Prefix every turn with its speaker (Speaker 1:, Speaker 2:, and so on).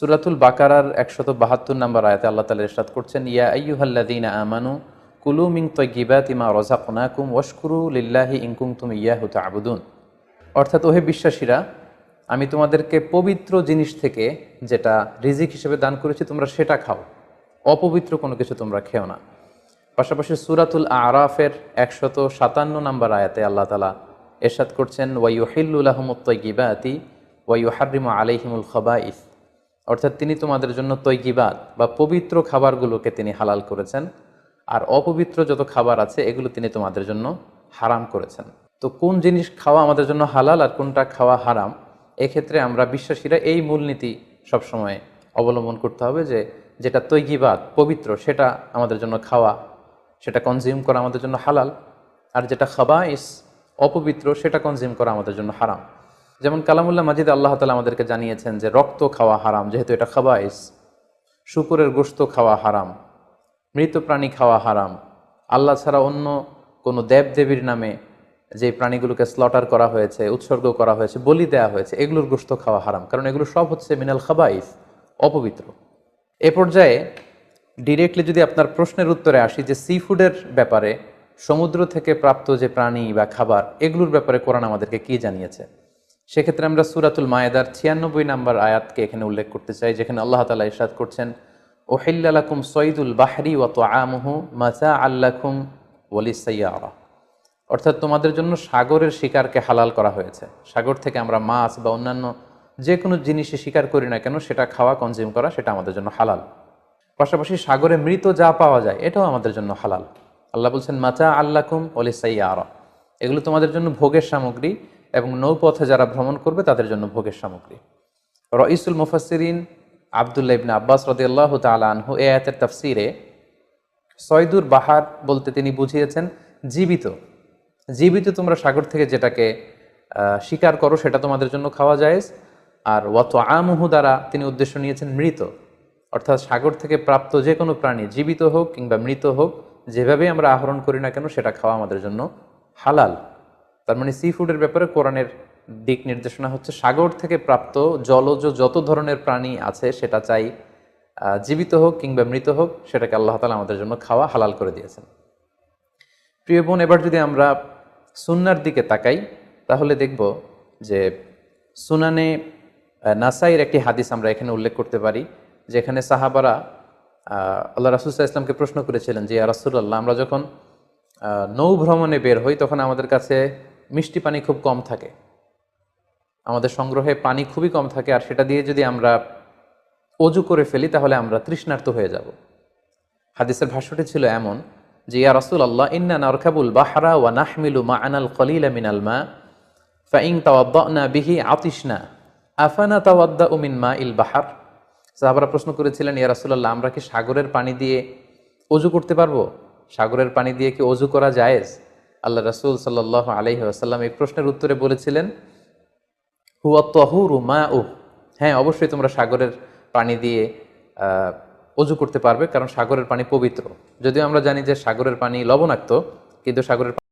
Speaker 1: সুরাতুল বাকারার একশত বাহাত্তর নম্বর আয়াতে আল্লাহ তালা ইরশাদ করছেন, ইয়া আইয়ুহাল্লাযীনা আমানু কুলু মিন তাইয়্যিবাতি মা রাযাকনাকুম ওয়াশকুরু লিল্লাহি ইন কুনতুম ইয়াহু তা'বুদুন অর্থাৎ, ওহে বিশ্বাসীরা, আমি তোমাদেরকে পবিত্র জিনিস থেকে যেটা রিজিক হিসেবে দান করেছি, তোমরা সেটা খাও। অপবিত্র কোনো কিছু তোমরা খেও না। পাশাপাশি সুরাতুল আরাফের একশত সাতান্ন নম্বর আয়াতে আল্লাহ তালা এরশাদ করছেন ওয়াইহিল্লাহমুত্তগিবাতি ওয়াইহারিমু আলাইহিমুল খবাইস। অর্থাৎ তিনি তোমাদের জন্য তৈগিবাদ বা পবিত্র খাবারগুলোকে তিনি হালাল করেছেন। আর অপবিত্র যত খাবার আছে, এগুলো তিনি তোমাদের জন্য হারাম করেছেন। তো কোন জিনিস খাওয়া আমাদের জন্য হালাল আর কোনটা খাওয়া হারাম, এক্ষেত্রে আমরা বিশ্বাসীরা এই মূলনীতি সবসময় অবলম্বন করতে হবে যে যেটা তৈগিবাদ, পবিত্র, সেটা আমাদের জন্য খাওয়া, সেটা কনজিউম করা আমাদের জন্য হালাল। আর যেটা খাবাইস, অপবিত্র, সেটা কনজিউম করা আমাদের জন্য হারাম। যেমন কালামুল্লাহ মাজিদ আল্লাহ তালা আমাদেরকে জানিয়েছেন যে রক্ত খাওয়া হারাম, যেহেতু এটা খাবাইস। শুকুরের গোস্ত খাওয়া হারাম, মৃত প্রাণী খাওয়া হারাম। আল্লাহ ছাড়া অন্য কোনো দেব দেবীর নামে যে প্রাণীগুলোকে স্লটার করা হয়েছে, উৎসর্গ করা হয়েছে, বলি দেওয়া হয়েছে, এগুলোর গোস্ত খাওয়া হারাম। কারণ এগুলো সব হচ্ছে মিনাল খাবাইস, অপবিত্র। এ পর্যায়ে ডিরেক্টলি যদি আপনার প্রশ্নের উত্তরে আসি যে সি ফুডের ব্যাপারে সমুদ্র থেকে প্রাপ্ত যে প্রাণী বা খাবার, এগুলোর ব্যাপারে কোরআন আমাদেরকে কি জানিয়েছে? সেক্ষেত্রে আমরা সুরাতুল মায়েদার ছিয়ানব্বই নাম্বার আয়াতকে এখানে উল্লেখ করতে চাই, যেখানে আল্লাহ তালা ইরশাদ করছেন ওহিল্লাকুম সঈদুল বাহরি ওয়াত আমহু মাচা আল্লাকুম ওলিসাইয়ারা অর্থাৎ তোমাদের জন্য সাগরের শিকারকে হালাল করা হয়েছে। সাগর থেকে আমরা মাছ বা অন্যান্য যে কোনো জিনিসে শিকার করি না কেন, সেটা খাওয়া কনজিউম করা, সেটা আমাদের জন্য হালাল। পাশাপাশি সাগরে মৃত যা পাওয়া যায়, এটাও আমাদের জন্য হালাল। আল্লাহ বলছেন মাচা আল্লাকুম ওলিসাইয়ারা এগুলো তোমাদের জন্য ভোগের সামগ্রী এবং নৌপথে যারা ভ্রমণ করবে তাদের জন্য ভোগের সামগ্রী। রইসুল মুফাসিরিন আবদুল্লাহ ইবনে আব্বাস রদিয়াল্লাহ তালা আনহু এ আয়াতের তাফসিরে সয়দুর বাহার বলতে তিনি বুঝিয়েছেন, জীবিত। জীবিত তোমরা সাগর থেকে যেটাকে স্বীকার করো সেটা তোমাদের জন্য খাওয়া যায় আর ওয়াত আমহু দ্বারা তিনি উদ্দেশ্য নিয়েছেন মৃত। অর্থাৎ সাগর থেকে প্রাপ্ত যে কোনো প্রাণী জীবিত হোক কিংবা মৃত হোক যেভাবে আমরা আহরণ করি না কেন সেটা খাওয়া আমাদের জন্য হালাল। তার মানে সি ফুডের ব্যাপারে কোরআনের দিক নির্দেশনা হচ্ছে, সাগর থেকে প্রাপ্ত জলজ যত ধরনের প্রাণী আছে, সেটা চাই জীবিত হোক কিংবা মৃত হোক, সেটাকে আল্লাহ তালা আমাদের জন্য খাওয়া হালাল করে দিয়েছেন। প্রিয় বোন, এবার যদি আমরা সুন্নার দিকে তাকাই, তাহলে দেখব যে সুনানে নাসাইয়ের একটি হাদিস আমরা এখানে উল্লেখ করতে পারি, যেখানে সাহাবারা আল্লাহ রাসুল্লাহ ইসলামকে প্রশ্ন করেছিলেন যে রাসুল্লাহ আমরা যখন নৌ ভ্রমণে বের হই, তখন আমাদের কাছে মিষ্টি পানি খুব কম থাকে। আমাদের সংগ্রহে পানি খুবই কম থাকে আর সেটা দিয়ে যদি আমরা অজু করে ফেলি তাহলে আমরা তৃষ্ণার্ত হয়ে যাব। হাদিসের ভাষ্যটি ছিল এমন যে, ইয়া রাসুল আল্লাহ ইন্না নারকাবুল বাহারা ওয়া নাহমিলু মা আনাল কলিলা মিনাল মা ফাইং তাওয়াদ্দানা বিহি আতিশনা, আফানা তাওয়াদ্দা উমিন মা ইল বাহার? সাহাবারা প্রশ্ন করেছিলেন, ইয়া রাসুলাল্লাহ, আমরা কি সাগরের পানি দিয়ে অজু করতে পারব? সাগরের পানি দিয়ে কি অজু করা জায়েজ? আল্লাহ রাসুল সাল্লাহ আলহি আসাল্লাম এই প্রশ্নের উত্তরে বলেছিলেন, হুয়া তহুরু মা উ হ্যাঁ অবশ্যই তোমরা সাগরের পানি দিয়ে অজু করতে পারবে, কারণ সাগরের পানি পবিত্র। যদিও আমরা জানি যে সাগরের পানি লবণাক্ত, কিন্তু সাগরের